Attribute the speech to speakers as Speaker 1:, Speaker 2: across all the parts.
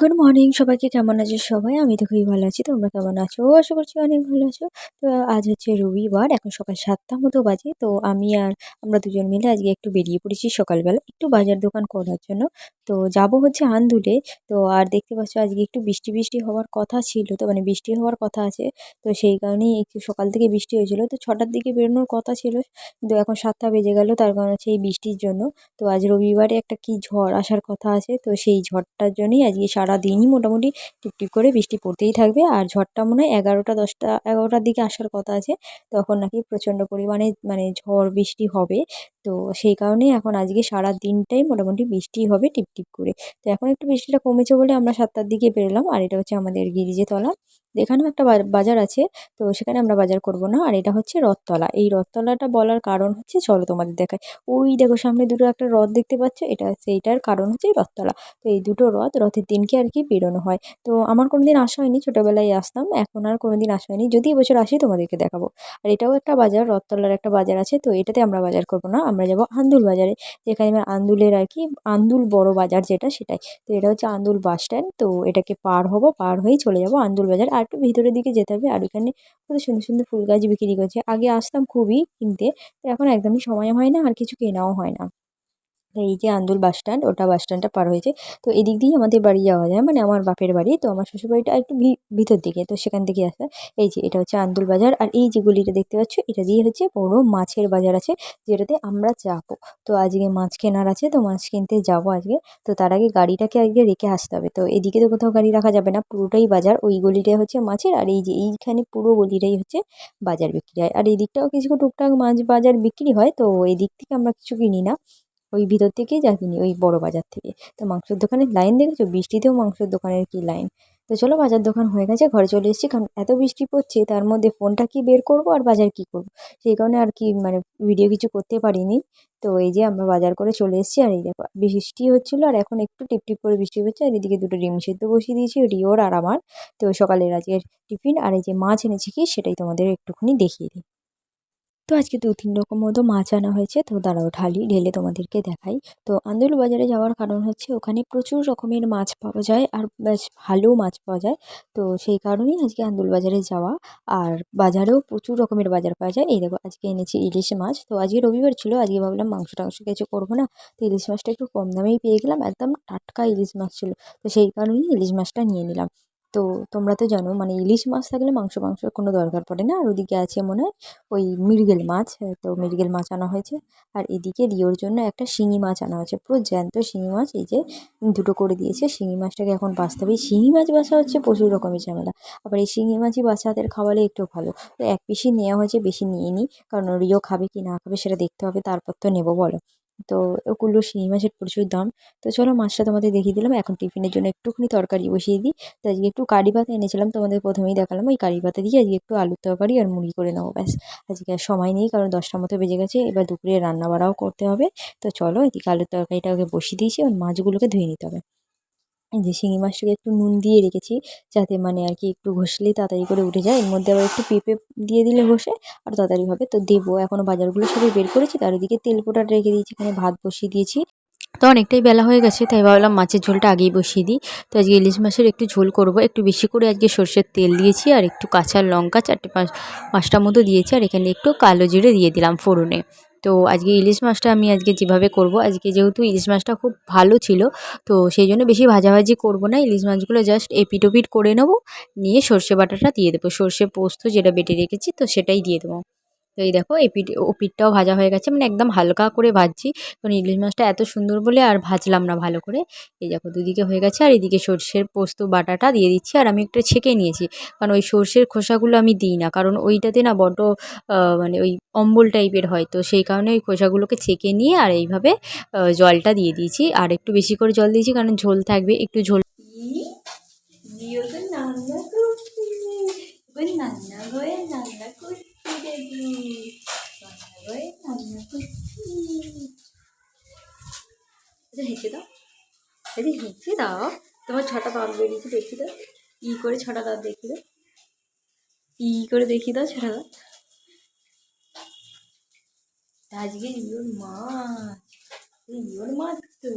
Speaker 1: Good morning সবাইকে কেমন আছো সবাই? আমি তো খুবই ভালো আছি, তোমরা কেমন আছো? আশা করছি অনেক ভালো আছো। তো আজ হচ্ছে রবিবার, এখন সকাল সাতটা মতো বাজে। তো আমি আর আমরা দুজন মিলে আজকে একটু বেরিয়ে পড়েছি সকালবেলা, একটু বাজার দোকান করার জন্য। তো যাব হচ্ছে আন্দুলে। তো আর দেখতে পাচ্ছ আজকে একটু বৃষ্টি বৃষ্টি হওয়ার কথা ছিল তো মানে বৃষ্টি হওয়ার কথা আছে। তো সেই কারণেই একটু সকাল থেকে বৃষ্টি হয়েছিল। তো ছটার দিকে বেরোনোর কথা ছিল। কিন্তু এখন সাতটা বেজে গেল, তার কারণ হচ্ছে এই বৃষ্টির জন্য। তো আজ রবিবারে একটা কি ঝড় আসার কথা আছে। তো সেই ঝড়টার জন্যই আজকে সারাদিনই মোটামুটি টিপটিপ করে বৃষ্টি পড়তেই থাকবে। আর ঝড়টা মনে হয় এগারোটা, দশটা, এগারোটার দিকে আসার কথা আছে। তখন নাকি প্রচণ্ড পরিমাণে মানে ঝড় বৃষ্টি হবে। তো সেই কারণে এখন আজকে সারা দিনটাই মোটামুটি বৃষ্টি হবে টিপটিপ করে। তো এখন একটু বৃষ্টিটা কমেছে বলে আমরা সাতটার দিকে বেরোলাম। আর এটা হচ্ছে আমাদের গিরিজেতলা এখানেও একটা বাজার আছে, তো সেখানে আমরা বাজার করব না। আর এটা হচ্ছে রথতলা। এই রথতলাটা বলার কারণ হচ্ছে, চলো তোমাদের দেখায় ওই দেখো, সামনে দুটো একটা রথ দেখতে পাচ্ছ, এটা সেইটার কারণ হচ্ছে রথতলা। তো এই দুটো রথ রথের দিনকে আর কি বেরোনো হয়। তো আমার কোনো দিন আসা হয়নি, ছোটোবেলায় আসতাম, এখন আর কোনো দিন আসা হয়নি। যদি এবছর আসি, তোমাদেরকে দেখাবো। আর এটাও একটা বাজার, রথতলার একটা বাজার আছে, তো এটাতে আমরা বাজার করব না। আমরা যাব আন্দুল বাজারে, যেখানে আমার আন্দুলের আর কি, আন্দুল বড় বাজার যেটা, সেটাই। তো এটা হচ্ছে আন্দুল বাস স্ট্যান্ড, তো এটাকে পার হব, পার হয়েই চলে যাব আন্দুল বাজার। আর একটু ভিতরের দিকে যেতে হবে। আর ওইখানে কত সুন্দর সুন্দর ফুল গাছ বিক্রি করছে। আগে আসতাম খুবই কিনতে, তো এখন একদমই সময় হয় না আর কিছু কেনাও হয় না। এই যে আন্দুল বাস স্ট্যান্ড, ওটা বাস স্ট্যান্ডটা পার হয়েছে। তো এদিক দিয়েই আমাদের বাড়ি যাওয়া যায়। মানে আমার বাপের বাড়ি। তো আমার শ্বশুরবাড়িটা একটু ভিতর দিকে। তো সেখান থেকে আসা। এই যে এটা হচ্ছে আন্দুল বাজার। আর এই যে গলিটা দেখতে পাচ্ছ, এটা দিয়ে হচ্ছে বড় মাছের বাজার আছে, যেটাতে আমরা যাব। তো আজকে মাছ কেনার আছে। তো মাছ কিনতে যাব আজকে। তো তার আগে গাড়িটাকে আজকে রেখে আসতে হবে। তো এদিকে তো কোথাও গাড়ি রাখা যাবে না। পুরোটাই বাজার। ওই গলিটাই হচ্ছে মাছের। আর এই যে এইখানে পুরো গলিটাই হচ্ছে বাজার বিক্রি হয়। আর এই দিকটাও কিছু টুকটাক মাছ বাজার বিক্রি হয়। তো এই দিক থেকে আমরা কিছু কিনি না। ওই ভিতর থেকেই যা কিনি ওই বড় বাজার থেকে। তো মাংসের দোকানের লাইন দেখেছ? বৃষ্টিতেও মাংসের দোকানের কি লাইন তো চলো বাজার দোকান হয়ে গেছে, ঘরে চলে এসেছি কারণ এত বৃষ্টি পড়ছে, তার মধ্যে ফোনটা কি বের করব আর বাজার কি করব? সেই কারণে আর কি মানে ভিডিও কিছু করতে পারিনি। তো এই যে আমরা বাজার করে চলে এসেছি আর এই দেখো, বৃষ্টি হচ্ছিল আর এখন একটু টিপ টিপ করে বৃষ্টি হচ্ছে আর এদিকে দুটো ডিম সেদ্ধ বসিয়ে দিয়েছি, রিওর আর আমার। তো সকালের আজকের টিফিন আর এই যে মাছ এনেছি কি সেটাই তোমাদের একটুখানি দেখিয়ে দিই। তো আজকে দু তিন রকম মতো মাছ আনা হয়েছে। তো দাঁড়াও, ঢালি, ঢেলে তোমাদেরকে দেখাই। তো আন্দুল বাজারে যাওয়ার কারণ হচ্ছে ওখানে প্রচুর রকমের মাছ পাওয়া যায় আর বেশ ভালো মাছ পাওয়া যায়। তো সেই কারণেই আজকে আন্দুল বাজারে যাওয়া। আর বাজারেও প্রচুর রকমের বাজার পাওয়া যায়। এই দেখো, আজকে এনেছি ইলিশ মাছ। তো আজকে রবিবার ছিল, আজকে ভাবলাম মাংস টাংস কিছু করব না। তো ইলিশ মাছটা একটু কম দামেই পেয়ে গেলাম। একদম টাটকা ইলিশ মাছ ছিল। তো সেই কারণেই ইলিশ মাছটা নিয়ে নিলাম। তো তোমরা তো জানো মানে ইলিশ মাছ থাকলে মাংস মাংসের কোনো দরকার পড়ে না। আর ওদিকে আছে মনে হয় ওই মৃগেল মাছ, তো মৃগেল মাছ আনা হয়েছে। আর এদিকে রিওর জন্য একটা শিঙি মাছ আনা হয়েছে। পুরো জ্যান্ত শিঙি মাছ, এই যে দুটো করে দিয়েছে। শিঙি মাছটাকে এখন বাঁচতে হবে। শিঙি মাছ বাছা হচ্ছে প্রচুর রকমের ঝামেলা। আবার এই শিঙি মাছই বাচ্চাদের খাওয়ালে একটু ভালো। তো এক পিসই নেওয়া হয়েছে, বেশি নিয়ে নিই কারণ রিও খাবে কি না খাবে সেটা দেখতে হবে, তারপর তো নেব, বলো। তো ওগুলো শিঙি মাছের প্রচুর দাম। তো চলো মাছটা তোমাদের দেখিয়ে দিলাম। এখন টিফিনের জন্য একটুখানি তরকারি বসিয়ে দিই। তো আজকে একটু কারি পাতা এনেছিলাম, তোমাদের প্রথমেই দেখালাম ওই কারি পাতা দিয়ে আজকে একটু আলুর তরকারি আর মুড়ি করে নেব, ব্যাস। আজকে আর সময় নেই, কারণ দশটার মতো বেজে গেছে। এবার দুপুরে রান্না বাড়াও করতে হবে। তো চলো এদিকে আলুর তরকারিটা ওকে বসিয়ে দিয়েছি আর মাছগুলোকে ধুয়ে নিতে হবে। যে শিঙি মাছটাকে একটু নুন দিয়ে রেখেছি, যাতে মানে আর কি একটু ঘষলেই তাড়াতাড়ি করে উঠে যায়। এর মধ্যে আবার একটু পেঁপে দিয়ে দিলে ঘষে আর তাড়াতাড়ি হবে। তো দেবো এখনও বাজারগুলো সবই বের করেছি, তার ওদিকে তেল পোটা রেখে দিয়েছি, এখানে ভাত বসিয়ে দিয়েছি। তো অনেকটাই বেলা হয়ে গেছে, তাই ভাবলাম মাছের ঝোলটা আগেই বসিয়ে দিই। তো আজকে ইলিশ মাছের একটু ঝোল করব, একটু বেশি করে আজকে সর্ষের তেল দিয়েছি আর একটু কাঁচা লঙ্কা, চারটে পাঁচ পাঁচটা মতো দিয়েছি। আর এখানে একটু কালো জিরে দিয়ে দিলাম ফোড়নে। তো আজকে ইলিশ মাছটা আমি আজকে যেভাবে করব, আজকে যেহেতু ইলিশ মাছটা খুব ভালো ছিল, তো সেই জন্য বেশি ভাজাভাজি করব না। ইলিশ মাছগুলো জাস্ট এপিটোপিট করে নেব, নিয়ে সর্ষে বাটাটা দিয়ে দেবো। সর্ষে পোস্ত যেটা বেটে রেখেছি, তো সেটাই দিয়ে দেবো। তো এই দেখো এই পিঠ ও পিঠটাও ভাজা হয়ে গেছে মানে একদম হালকা করে ভাজছি কারণ ইলিশ মাছটা এত সুন্দর বলে আর ভাজলাম না ভালো করে এই দেখো দুদিকে হয়ে গেছে আর এদিকে সর্ষের পোস্ত বাটাটা দিয়ে দিচ্ছি আর আমি একটু ছেঁকে নিয়েছি কারণ ওই সর্ষের খোসাগুলো আমি দিই না কারণ ওইটাতে না বড্ড মানে ওই অম্বল টাইপের হয় তো সেই কারণে ওই খোসাগুলোকে ছেঁকে নিয়ে আর এইভাবে জলটা দিয়ে দিয়েছি আর একটু বেশি করে জল দিয়েছি কারণ ঝোল থাকবে একটু ঝোল নান্না হয়ে নান্না করছি আচ্ছা হেঁচে দাও। আচ্ছা হেঁচে দাও তোমার ছটা দাঁত বেরিয়েছে দেখি দাও ই করে ছটা দাঁত দেখি দাও ই করে দেখি দাও ছটা দাঁত আজকে ইয়োর মাছ ইয়োর মাছ তো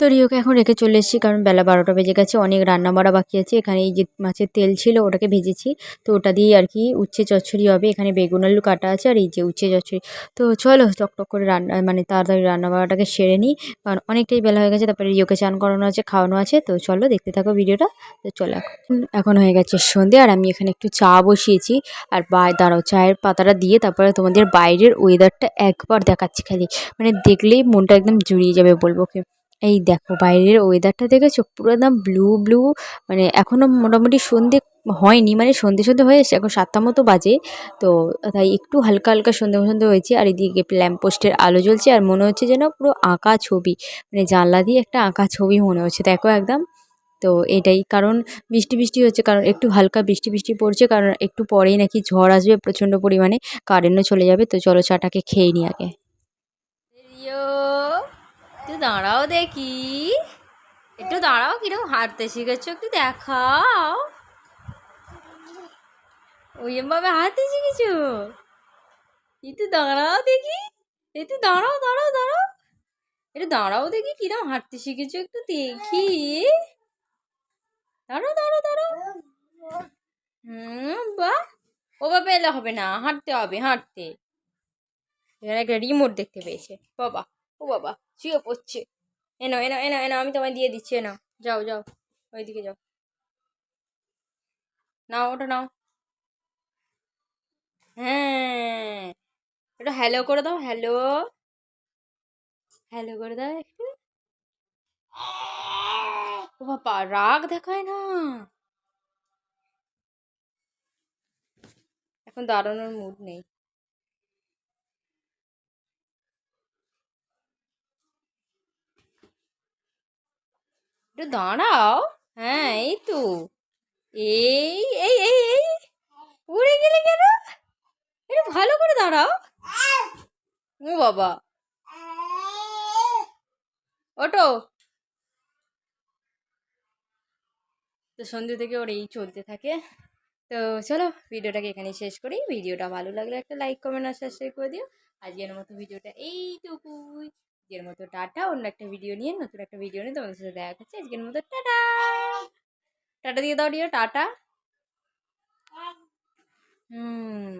Speaker 1: তো রিওকে এখন রেখে চলে এসেছি, কারণ বেলা বারোটা বেজে গেছে, অনেক রান্না বাড়া বাকি আছে। এখানে এই যে মাছের তেল ছিল, ওটাকে ভেজেছি। তো ওটা দিয়ে আর কি উচ্ছে চচ্চড়ি হবে, এখানে বেগুন, আলু কাটা আছে, আর এই যে উচ্ছে চচ্চড়ি। তো চলো টকটক করে রান্না মানে তাড়াতাড়ি রান্না বাড়াটাকে সেরে নিই, কারণ অনেকটাই বেলা হয়ে গেছে, তারপরে রিওকে চান করানো আছে, খাওয়ানো আছে। তো চলো দেখতে থাকো ভিডিওটা, তো চলো এখন। এখন হয়ে গেছে সন্ধে, আর আমি এখানে একটু চা বসিয়েছি, আর বাই, দাঁড়াও, চায়ের পাতাটা দিয়ে তারপরে তোমাদের বাইরের ওয়েদারটা একবার দেখাচ্ছি খালি। মানে দেখলেই মনটা একদম জুড়িয়ে যাবে বলব কি এই দেখো বাইরের ওয়েদারটা দেখেছ? পুরো একদম ব্লু ব্লু মানে এখনও মোটামুটি সন্ধে হয়নি মানে সন্ধে সন্ধে হয়ে এসছে, এখন সাতটা মতো বাজে। তো তাই একটু হালকা হালকা সন্ধে সন্ধে হয়েছে, আর এদিকে ল্যাম্প পোস্টের আলো জ্বলছে, আর মনে হচ্ছে যেন পুরো আঁকা ছবি মানে জানলা দিয়ে একটা আঁকা ছবি মনে হচ্ছে, দেখো একদম। তো এটাই কারণ বৃষ্টি বৃষ্টি হচ্ছে, কারণ একটু হালকা বৃষ্টি বৃষ্টি পড়ছে, কারণ একটু পরেই নাকি ঝড় আসবে, প্রচণ্ড পরিমাণে কারেন্টও চলে যাবে, তো চলো চাটাকে খেয়ে নিই আগে। একটু দাঁড়াও দেখি। একটু দাঁড়াও, কীরকম হাঁটতে শিখেছো? একটু দেখাও। ওই ভাবে হাঁটতে শিখেছো? একটু দাঁড়াও দেখি। একটু দাঁড়াও দাঁড়াও দাঁড়াও। একটু দাঁড়াও দেখি, কীরকম হাঁটতে শিখেছো? একটু দেখি। দাঁড়াও দাঁড়াও দাঁড়াও। হুম, বাহ। ওভাবে এলে হবে না, হাঁটতে হবে, হাঁটতে। এখানে একটা রিমোট দেখতে পেয়েছে। বাবা, ও বাবা। শুয়ে পড়ছে। এনো এনো এনো এনো, আমি তোমায় দিয়ে দিচ্ছি, এনো। যাও যাও, ওইদিকে যাও। নাও, ওটা নাও। হ্যাঁ। ওটা হ্যালো করে দাও হ্যালো হ্যালো করে দাও একটু। ও বাবা, রাগ দেখায় না। এখন দাঁড়ানোর মুড নেই। একটু দাঁড়াও। হ্যাঁ এই তো। এই এই এই এই। উড়ে গেলে কেন? একটু ভালো করে দাঁড়াও। ও বাবা। ওটো। তো সন্ধ্যে থেকে ওর এই চলতে থাকে। তো চলো ভিডিওটাকে এখানে শেষ করি। ভিডিওটা ভালো লাগলে একটা লাইক কমেন্ট আর সাবস্ক্রাইব করে দিও। আজকের মতো ভিডিওটা এইটুকুই। আজকের মতো টাটা। অন্য একটা ভিডিও নিয়ে নতুন একটা ভিডিও নিয়ে তোমাদের সাথে দেখা করছি। আজকের মতো টাটা। টাটা দিয়ে দাও ডিও টাটা। হুম।